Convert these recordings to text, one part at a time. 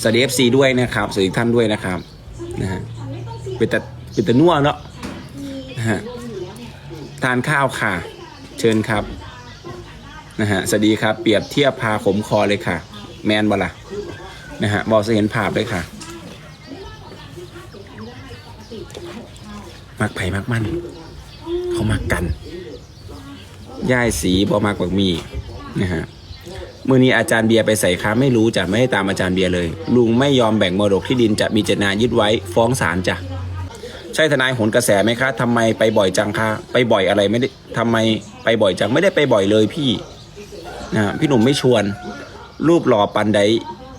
สวัสดีเอฟซีด้วยนะครับ สวัสดีท่านด้วยนะครับนะฮะเป็นแต่เป็นแต่นัวเนาะนะฮะทานข้าวค่ะ เชิญครับนะฮะสวัสดีครับ เปรียบเทียบพาขมคอเลยค่ะ แมนบละนะฮะบอกจะเห็นภาพเลยค่ะ มักไผ่มักมัน เขามักกันย่ายสีบอมากกว่ามีนะฮะ มื่อนี้อาจารย์เบียร์ไปใส่ค้าไม่รู้จะไม่ให้ตามอาจารย์เบียร์เลย ลุงไม่ยอมแบ่งมรดกที่ดินจะมีเจตนายึดไว้ฟ้องศาลจ้ะใช่ทนายโหนกระแสไหมคะทำไมไปบ่อยจังคะไปบ่อยอะไรไม่ได้ทำไมไปบ่อยจังไม่ได้ไปบ่อยเลยพี่นะพี่หนุ่มไม่ชวน รูปหล่อปันได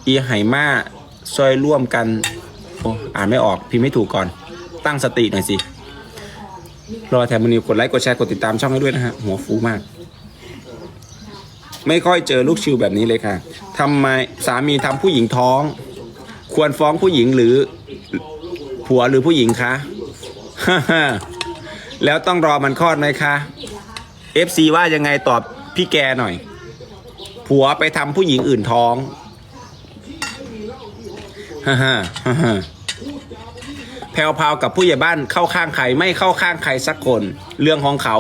อีไหมาซอยร่วมกันโอ้อ่านไม่ออกพิมพ์ไม่ถูกก่อน ตั้งสติหน่อยสิรอแถมมือนิวกดไลค์กดแชร์กดติดตามช่องให้ด้วยนะฮะหัวฟูมาก ไม่ค่อยเจอลูกชิวแบบนี้เลยค่ะทำไมสามีทำผู้หญิงท้อง ควรฟ้องผู้หญิงหรือ ผัวหรือผู้หญิงคะแล้วต้องรอมันคลอดไหมคะ FC ว่ายังไงตอบพี่แกหน่อย ผัวไปทำผู้หญิงอื่นท้องฮ่าฮ่าฮ่าแพรวพาวกับผู้ใหญ่บ้านเข้าข้างใครไม่เข้าข้างใครสักคน เรื่องของเขา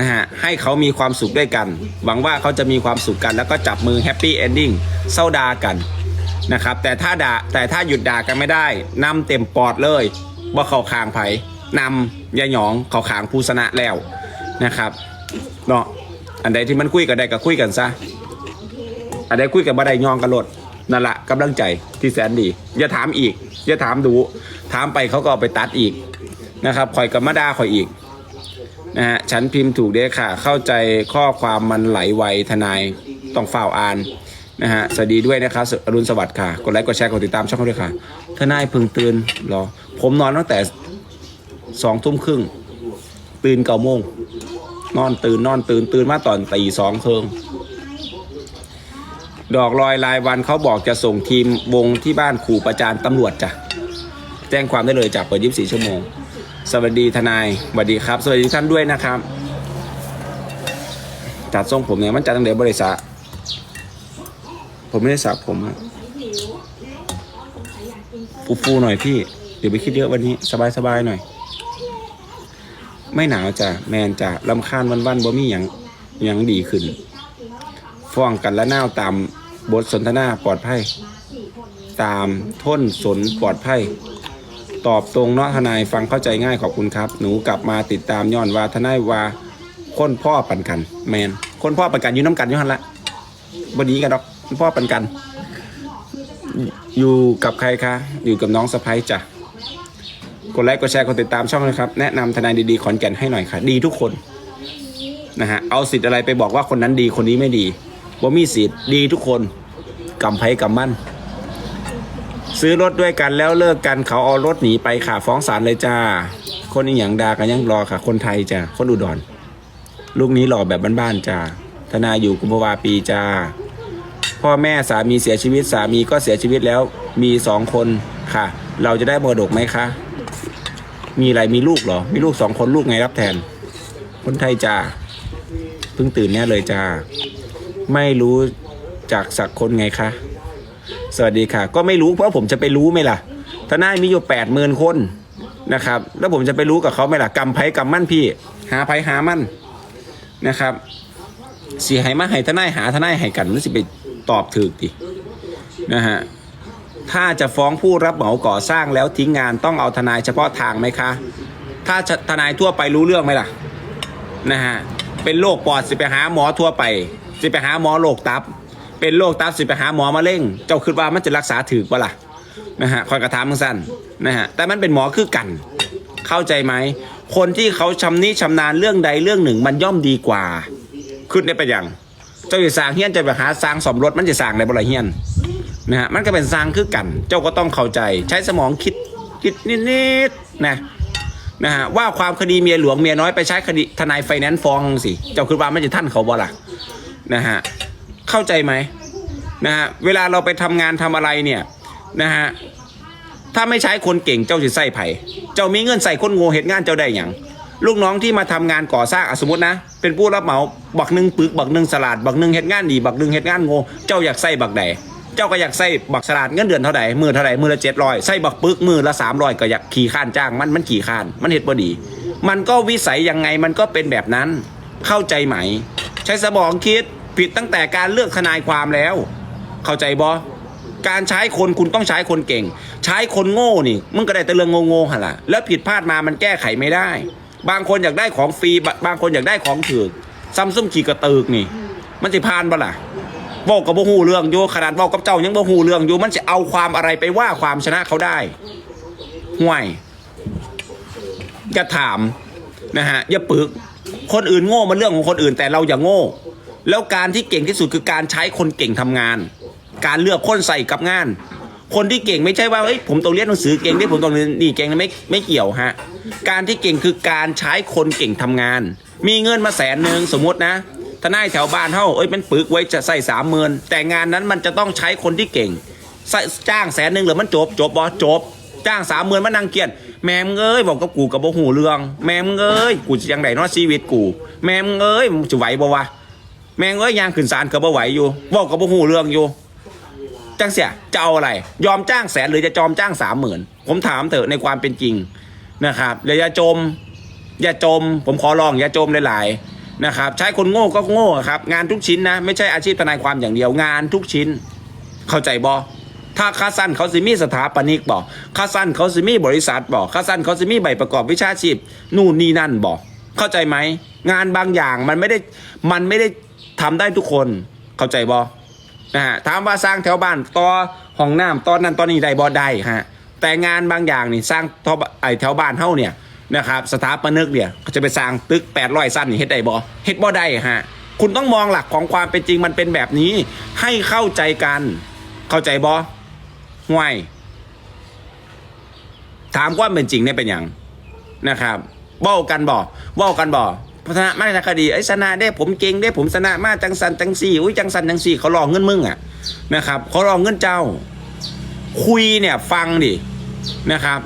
นะฮะให้เขามีความสุขด้วยกัน หวังว่าเขาจะมีความสุขกันแล้วก็จับมือแฮปปี้เอนดิ้งเศร้าดากันนะครับแต่ถ้าด่าแต่ถ้าหยุดด่ากันไม่ได้นำเต็มปอดเลยว่าเขาคางไผ่นำยาหยองเขาขางผู้ชนะแล้วนะครับเนาะอันใดที่มันคุยกันได้ก็คุยกันซะอันใดคุยกันบ่ได้ยองกันโลดนั่นแหละกำลังใจที่แสนดี อย่าถามอีก อย่าถามดู ถามไปเขาก็ไปตัดอีกนะครับคอยกับมาดาคอยอีก นะฮะฉันพิมพ์ถูกเด้ค่ะ เข้าใจข้อความมันไหลไวทนายต้องฝ่าวอ่านนะฮะสวัสดีด้วยนะครับอรุณสวัสดิ์ค่ะ กดไลค์กดแชร์กดติดตามช่องเขาด้วยค่ะ ทนายพึงตื่นเหรอ ผมนอนตั้งแต่สองทุ่มครึ่งตื่นเก้าโมงนอนตื่นนอนตื่นตื่นมาตอนตีสองเคิงดอกลอยรายวันเขาบอกจะส่งทีมวงที่บ้านขู่ประจานตำรวจจ้ะแจ้งความได้เลยจากเปิด24ชั่วโมง สวัสดีทนายสวัสดีครับ สวัสดีท่านด้วยนะครับ จัดทรงผมเนี่ยมันจัดตั้งแต่บริษัทผมไม่ได้สระผมอะฟูๆหน่อยพี่ เดี๋ยวไปคิดเยอะวันนี้ สบายๆหน่อย ไม่หนาวจ้ะแมนจ้ะลำคาญวันๆบ่มีอย่างอย่างดีขึ้น ฟ้องกันและน่าวตามบทสนทนาปลอดภัย ตามท้นสนปลอดภัย ตอบตรงเนาะทนายฟังเข้าใจง่ายขอบคุณครับ หนูกลับมาติดตามย้อนว่าทนายว่าคนพ่อปันกัน แมนคนพ่อปันกันอยู่น้ำกันอยู่หันละบดีกันดอกคนพ่อปันกัน อยู่กับใครคะ อยู่กับน้องสะพ้ยจ้ะกดไลค์กดแชร์กดติดตามช่องนะครับ แนะนำทนายดีๆขอนแก่นให้หน่อยค่ะ ดีทุกคนนะฮะเอาสิทธิ์อะไรไปบอกว่าคนนั้นดีคนนี้ไม่ดีว่ามีสิทธิ์ดีทุกคนกำไพ่กำมั่น ซื้อรถด้วยกันแล้วเลิกกันเขาเอารถหนีไปค่ะฟ้องศาลเลยจ้า คนอีหยังดากันยังรอค่ะ คนไทยจ้าคนอุดรลูกนี้หล่อแบบบ้านๆจ้าทนายอยู่กุมภาวาปีจ้าพ่อแม่สามีเสียชีวิตสามีก็เสียชีวิตแล้วมีสองคนค่ะ เราจะได้มรดกไหมคะ มีอะไรมีลูกเหรอ มีลูกสองคนลูกไงรับแทน คนไทยจ้าเพิ่งตื่นเนี่ยเลยจ้าไม่รู้จากสักคนไงคะ สวัสดีค่ะ ก็ไม่รู้เพราะผมจะไปรู้ไหมล่ะทนายมีอยู่แปดหมื่นคนนะครับ แล้วผมจะไปรู้กับเขาไหมล่ะกำไพ่กำมั่นพี่ หาไพ่หามั่นนะครับเสีให้มาให้ทนายหาทนายให้กันมันสิไปตอบถือดินะฮะถ้าจะฟ้องผู้รับเหมาก่อสร้างแล้วทิ้งงานต้องเอาทนายเฉพาะทางไหมคะ ถ้าทนายทั่วไปรู้เรื่องไหมล่ะนะฮะเป็นโรคปอดสิไปหาหมอทั่วไป สิไปหาหมอโรคตับ เป็นโรคตับสิไปหาหมอมะเร็งเจ้าคิดว่ามันจะรักษาถือปะล่ะนะฮะคอยกระทำมึงสั้นนะฮะแต่มันเป็นหมอคือกัน เข้าใจไหมคนที่เขาชำนิชำนาญเรื่องใดเรื่องหนึ่ง มันย่อมดีกว่า ขึ้นได้ไปอย่างเจ้าจะสร้างเฮียนจะไปหาสร้างสมรถมันจะสร้างในบริเฮียนนะฮะมันก็เป็นสร้างคือกัน เจ้าก็ต้องเข้าใจใช้สมองคิดคิดนิดๆนะนะฮะว่าความคดีเมียหลวงเมียน้อยไปใช้คดีทนายไฟแนนซ์ฟ้องสิเจ้าคิดว่ามันจะท่านเขาบ่ล่ะนะฮะ เข้าใจไหมนะฮะเวลาเราไปทำงานทำอะไรเนี่ยนะฮะถ้าไม่ใช้คนเก่งเจ้าจะใส่ไผ่เจ้ามีเงินใส่คนโง่เหตุงานเจ้าได้อย่างลูกน้องที่มาทำงานก่อสร้างสมมตินะ เป็นผู้รับเหมาบักหนึ่งปึกบักหนึ่งสลัดบักหนึ่งเหตุงานดีบักหนึ่งเหตุงานโง่เจ้าอยากใส่บักใดเจ้าก็อยากใส่บักสลาดเงินเดือนเท่าไหร่มือเท่าไหร่มือละเจ็ดร้อยใส่บักปึกมือละสามร้อยก็อยากขี่ข้านจ้างมันมันขี่ข้านมันเหตุบดี มันก็วิสัยยังไงมันก็เป็นแบบนั้นเข้าใจไหม ใช้สมองคิด ผิดตั้งแต่การเลือกทนายความแล้ว เข้าใจบอการใช้คนคุณต้องใช้คนเก่ง ใช้คนโง่นี่มึงก็ได้แต่เรื่องโง่ๆฮะล่ะแล้วผิดพลาดมามันแก้ไขไม่ได้ บางคนอยากได้ของฟรีบางคนอยากได้ของถือซัมซุงขี่กระตือกนี่ มันจะพานบ่ล่ะบอกกับบ่ฮู้เรื่องอยู่ขนาดบอกกับเจ้ายังบ่ฮู้เรื่องอยู่มันจะเอาความอะไรไปว่าความชนะเขาได้ห่วยอย่าถามนะฮะอย่าปึก คนอื่นโง่มันเรื่องของคนอื่นแต่เราอย่าโง่ แล้วการที่เก่งที่สุดคือการใช้คนเก่งทำงาน การเลือกคนใส่กับงาน คนที่เก่งไม่ใช่ว่าเฮ้ยผมต้องเรียนหนังสือเก่งได้ผมต้องเรียนนี่เก่งนะไม่ไม่เกี่ยวฮะการที่เก่งคือการใช้คนเก่งทำงาน มีเงินมาแสนหนึ่งสมมตินะทนายแถวบ้านเท่าเอ้ยเป็นปึกไว้จะใส่สามหมื่นแต่งานนั้นมันจะต้องใช้คนที่เก่งจ้างแสนหนึ่งหรือมันจบจบบอจบ จ้างสามหมื่นมันนางเกียรติแม่มงเอ้ยบอกกับกูกับโบหูเรื่อง แม่มงเอ้ยกูจะยังไงเนอชีวิตกู แม่มงเอ้ยมึงจะไหวบ่วะ แมงเอ้ยยางขึ้นศาลกับบ่ไหวอยู่บอกกับโบหูเรื่องอยู่จังเสียจะเอาอะไร ยอมจ้างแสนหรือจะจอมจ้างสามหมื่นผมถามเถอะในความเป็นจริงนะครับอย่าจม อย่าจม ผมขอร้องอย่าจมหลายๆนะครับ ใช้คนโง่ก็โง่ครับ งานทุกชิ้นนะ ไม่ใช่อาชีพทนายความอย่างเดียวงานทุกชิ้น เข้าใจบอถ้าคาสั้นเขาสิมีสถาปนิกบอกคาสั้นเขาสิมีบริษัทบอกคาสั้นเขาสิมีใบประกอบวิชาชีพ นู่นนี่นั่นบอกเข้าใจไหมงานบางอย่างมันไม่ได้มันไม่ได้ ทำได้ทุกคนเข้าใจบอนะฮะถามว่าสร้างแถวบ้านต่อห้องน้ำตอนนั้นตอนนี้ได้บ่ได้ฮะแต่งานบางอย่างนี่สร้างท่อไอแถวบ้านเฮาเนี่ยนะครับสถาปนิกเนี่ยเขาจะไปสร้างตึก800สั้นนี่เฮ็ดได้บ่เฮ็ดบ่ได้ฮะคุณต้องมองหลักของความเป็นจริงมันเป็นแบบนี้ ให้เข้าใจกัน เข้าใจบ่ห่วยถามความเป็นจริงเนี่ยเป็นอย่างนะครับเบ้ากันบ่เบ้ากันบ่ พัฒนามาจากคดีไอ้ยชนะได้ผมเก่งได้ผมชนะมาจังสันจังสี่อุ้ยจังสันจังสี่เขาลอกเงินมึงอะนะครับเขาลอกเงินเจ้า คุยเนี่ยฟังดินะครับ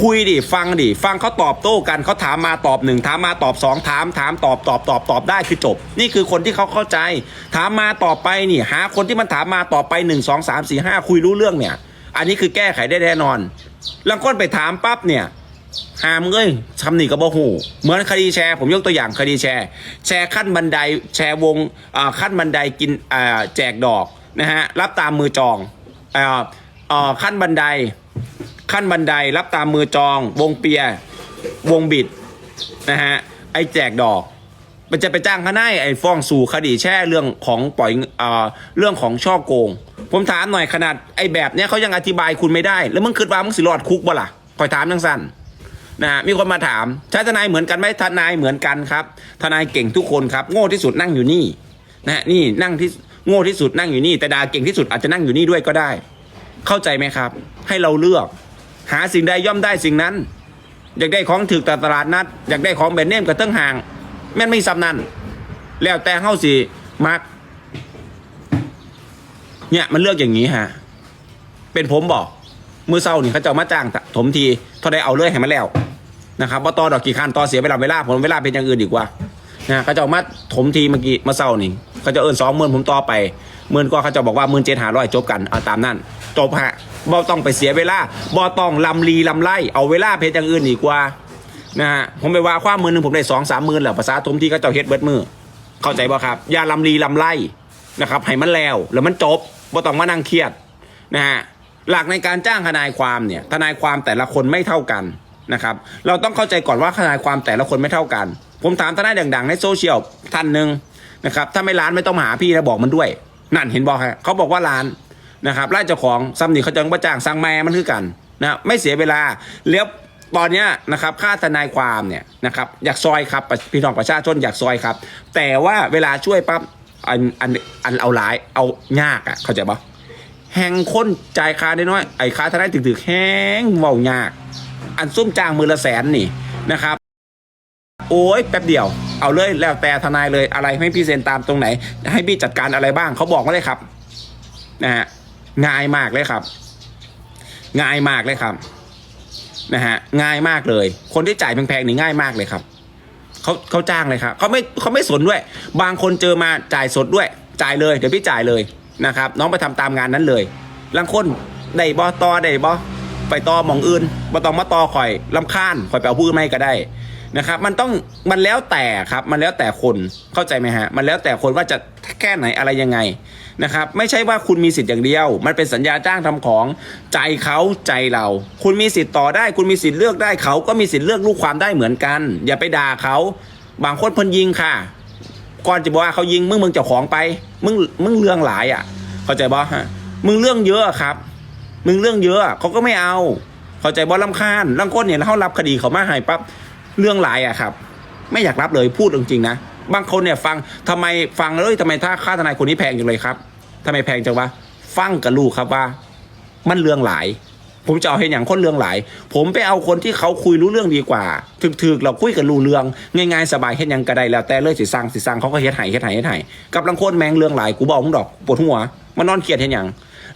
คุยดิฟังดิฟังเขาตอบโต้กันเขาถามมาตอบหนึ่งถามมาตอบสองถามถามตอบตอบตอบตอบได้คือจบ นี่คือคนที่เขาเข้าใจ ถามมาต่อไปนี่ หาคนที่มันถามมาต่อไปหนึ่งสองสามสี่ห้าคุยรู้เรื่องเนี่ย อันนี้คือแก้ไขได้แน่นอนแล้วคนไปถามปั๊บเนี่ย หามเอ้ยทำหนีกับบ่หูเหมือนคดีแชร์ ผมยกตัวอย่างคดีแชร์ แชร์ขั้นบันไดแชร์วงขั้นบันไดกินแจกดอกนะฮะรับตามมือจองอ่าอ่าขั้นบันได ขั้นบันไดรับตามมือจอง วงเปีย วงบิดนะฮะไอแจกดอก มันจะไปจ้างเขาได้ไอ้ฟ้องสู่คดีแช่เรื่องของปล่อยเอ่อเรื่องของช่อโกง ผมถามหน่อยขนาดไอ้แบบเนี้ยเขายังอธิบายคุณไม่ได้ แล้วมึงคิดว่ามึงสิรอดคุกบ่ล่ะคอยถามจังสั้น นะฮะมีคนมาถาม ใช้ทนายเหมือนกันไหมทนายเหมือนกันครับ ทนายเก่งทุกคนครับ โง่ที่สุดนั่งอยู่นี่นะฮะนี่นั่งที่โง่ที่สุดนั่งอยู่นี่ แต่ดาเก่งที่สุดอาจจะนั่งอยู่นี่ด้วยก็ได้ เข้าใจไหมครับ ให้เราเลือก หาสิ่งใดย่อมได้สิ่งนั้น อยากได้ของถึกตลาดนัด อยากได้ของแบรนด์เนมกับเติ้งห่าง แม่นไม่ซ้ำนั่นแล้วแต่เฮาสิมักเนี่ยมันเลือกอย่างนี้ฮะ เป็นผมบอกมือเศร้านี่เขาจะมาจ้างถมทีเท่าได้เอาเลยให้มันแล้ว นะครับว่าต่อดอกกี่คันต่อเสียเวลาเวลาผมเวลาเป็นอย่างอื่นดีกว่านะเขาจะเอามาถมทีเมื่อกี้เมื่อเศร้านี่เขาจะเอินสองหมื่นผมต่อไปหมื่นก็เขาจะบอกว่าหมื่นเจ็ดหาร้อยจบกันเอาตามนั้นจบฮะบ่ต้องไปเสียเวลาบ่ต้องลำลีลำไล่เอาเวลาเพจอย่างอื่นดีกว่านะฮะผมไปว่าความมือหนึ่งผมได้สองสามหมื่นแหละภาษาทมที่เขาจ้าเฮ็ดเบิดมือ เข้าใจป่ครับอย่าลำลีลำไล่นะครับให้มันแล้วแล้วมันจบบ่ต้องมานั่งเครียดนะฮะหลักในการจ้างทนายความเนี่ยทนายความแต่ละคนไม่เท่ากัน นะครับ เราต้องเข้าใจก่อนว่าทนายความแต่ละคนไม่เท่ากัน ผมถามทนายดังๆ ในโซเชียลท่านหนึ่งนะครับ ถ้าไม่ร้านไม่ต้องมาหาพี่นะบอกมันด้วย นั่นเห็นบอกฮะเขาบอกว่าร้านนะครับไล่เจ้าของซ้ำนี่เขาจะมาจ้างสั่งแม่มันคือกันนะไม่เสียเวลาแล้วตอนเนี้ยนะครับค่าทนายความเนี่ยนะครับอยากซอยครับพี่น้องประชาชนอยากซอยครับ แต่ว่าเวลาช่วยปั๊บอันอันอันเอาหลายเอายากอะเข้าใจปะแหงค้นจ่ายค่าได้น้อยไอ้ค่าทนายถึกๆแห้งเว้ายาก อันซุ่มจ้างมือละแสนนี่นะครับ โอ้ยแป๊บเดียว เอาเลยแล้วแต่ทนายเลยอะไรให้พี่เซ็นตามตรงไหน ให้พี่จัดการอะไรบ้างเขาบอกมาเลยครับนะฮะง่ายมากเลยครับ ง่ายมากเลยครับนะฮะง่ายมากเลย คนที่จ่ายแพงๆนี่ง่ายมากเลยครับเขาเขาจ้างเลยครับเขาไม่เขาไม่สนด้วย บางคนเจอมาจ่ายสดด้วย จ่ายเลยเดี๋ยวพี่จ่ายเลยนะครับ น้องไปทำตามงานนั้นเลยลังคนได้บอตอได้บอ ไปต่อมองอื่นบ่ต้องมาต่อข่อยลำคาญข่อยไปเอาผู้อื่นไม่ก็ได้นะครับ มันต้องมันแล้วแต่ครับ มันแล้วแต่คนเข้าใจไหมฮะ มันแล้วแต่คนว่าจะแค่ไหนอะไรยังไงนะครับ ไม่ใช่ว่าคุณมีสิทธิ์อย่างเดียว มันเป็นสัญญาจ้างทำของใจเขาใจเรา คุณมีสิทธิ์ต่อได้ คุณมีสิทธิ์เลือกได้เขาก็มีสิทธิ์เลือกลูกความได้เหมือนกัน อย่าไปด่าเขา บางคนพนยิงค่ะ ก่อนจะบอกว่าเขายิงมึงมึงเจ้าของไป มึงมึงเรื่องหลายอะ เข้าใจบ่ฮะมึงเรื่องเยอะครับ มึงเรื่องเยอะเขาก็ไม่เอา เข้าใจบ่ลำคาญลังคนเนี่ยเขารับคดีเขามาให้ปั๊บเรื่องหลายอะครับ ไม่อยากรับเลยพูดจริงๆนะบางคนเนี่ยฟังทำไมฟังเลยทำไมถ้าค่าทนายคนนี้แพงจังเลยครับทำไมแพงจังวะฟังกับลูกครับว่า มันเรื่องหลาย ผมจะเอาเห็นอย่างคนเรื่องหลาย ผมไปเอาคนที่เขาคุยรู้เรื่องดีกว่าถึกๆเราคุยกันรู้เรื่องง่ายๆสบายเฮ็ดหยังก็ไดแล้วแต่เลยสิสั่งสิสั่งเขาก็เฮ็ดไห้เฮ็ดไห้เฮ็ดไห้กับลังคนแมงเรื่องหลายกูบอกมึงดอกปวดหัวมันนอนเครียดเฮ็ดหยัง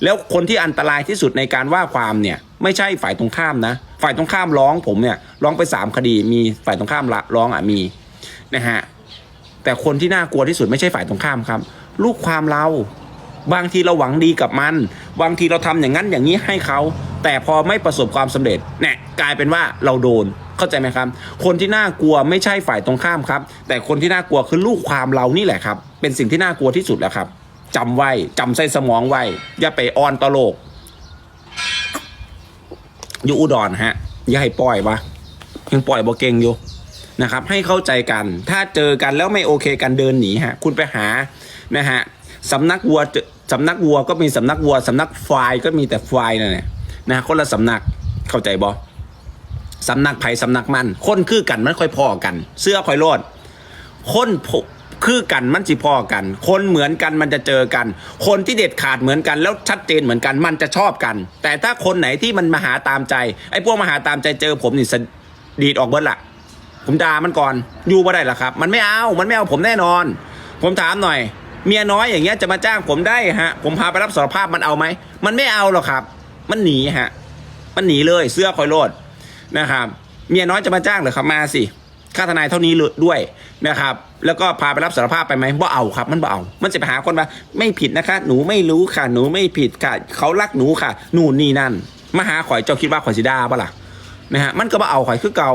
แล้วคนที่อันตรายที่สุดในการว่าความเนี่ยไม่ใช่ฝ่ายตรงข้ามนะ ฝ่ายตรงข้ามร้องผมเนี่ยร้องไปสามคดีมีฝ่ายตรงข้ามละร้องอะมีนะฮะแต่คนที่น่ากลัวที่สุดไม่ใช่ฝ่ายตรงข้ามครับ ลูกความเรา บางทีเราหวังดีกับมัน บางทีเราทำอย่างนั้นอย่างนี้ให้เขา แต่พอไม่ประสบความสำเร็จเนี่ยกลายเป็นว่าเราโดนเข้าใจไหมครับ คนที่น่ากลัวไม่ใช่ฝ่ายตรงข้ามครับ แต่คนที่น่ากลัวคือลูกความเรานี่แหละครับ เป็นสิ่งที่น่ากลัวที่สุดแล้วครับ จำไว้จำใส่สมองไว้ อย่าไปออนตโลก อยู่อุดรฮะ อย่าให้ปล่อยวะยังปล่อยบ่เก่งอยู่นะครับ ให้เข้าใจกัน ถ้าเจอกันแล้วไม่โอเคกันเดินหนีฮะ คุณไปหานะฮะสำนักวัวสำนักวัวก็มีสำนักวัวสำนักควายก็มีแต่ควายนั่นแหละนะฮะคนละสำนักเข้าใจบ่สำนักไผ่สำนักมัน คนคือกันมันค่อยพอกัน เสื้อค่อยโลดคนพ คือกันมันสิพ่อกัน คนเหมือนกันมันจะเจอกัน คนที่เด็ดขาดเหมือนกันแล้วชัดเจนเหมือนกันมันจะชอบกัน แต่ถ้าคนไหนที่มันมาหาตามใจไอ้พวกมาหาตามใจเจอผมนี่สดีดออกเบิดละผมด่ามันก่อนอยู่บ่ได้หรอครับ มันไม่เอามันไม่เอาผมแน่นอน ผมถามหน่อย เมียน้อยอย่างเงี้ยจะมาจ้างผมได้ฮะ ผมพาไปรับสารภาพมันเอาไหมมันไม่เอาหรอกครับ มันหนีฮะ มันหนีเลยเสื้อคอยโลดนะครับ เมียน้อยจะมาจ้างหรือครับมาสิ ค่าทนายเท่านี้เลยด้วยนะครับ แล้วก็พาไปรับสารภาพไปไหมว่าเอาครับ มันบ่เอา มันจะไปหาคนมาไม่ผิดนะคะ หนูไม่รู้ค่ะ หนูไม่ผิดค่ะ เขารักหนูค่ะ นู่นนี่นั่น มาหาข่อยเจ้าคิดว่าข่อยสิดาปะล่ะนะฮะ มันก็บ่เอาข่อยคือเก่า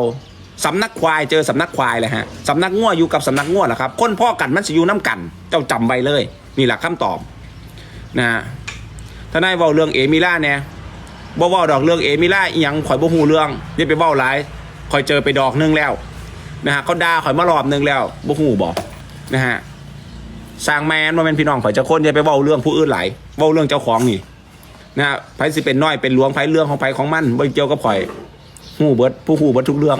สำนักควายเจอสำนักควายเลยฮะสำนักง่วอยู่กับสำนักง่วแหละครับ คนพ่อกันมันสิอยู่น้ำกัน เจ้าจำไว้เลย นี่แหละคำตอบนะฮะทนายเว้าเรื่องเอมิล่าเนี่ยบ่เว้าดอกเรื่องเอมิล่าอีหยังข่อยบ่ฮู้เรื่องอย่าไปเว้าหลายข่อยเจอไปดอกหนึงแล้ว นะฮะเขาด่าข่อยมารอบหนึงแล้วบ่หูบอกนะฮะสร้างแมนมาเป็นพี่น้องข่อยจะคนอย่าไปเว้าเรื่องผู้อื่นหลายเว้าเรื่องเจ้าของนี่นะฮะไผสิเป็นน้อยเป็นหลวงไผเรื่องของไผของมันบ่เกี่ยวกับข่อยฮู้เบิดผู้หูเบิดทุกเรื่อง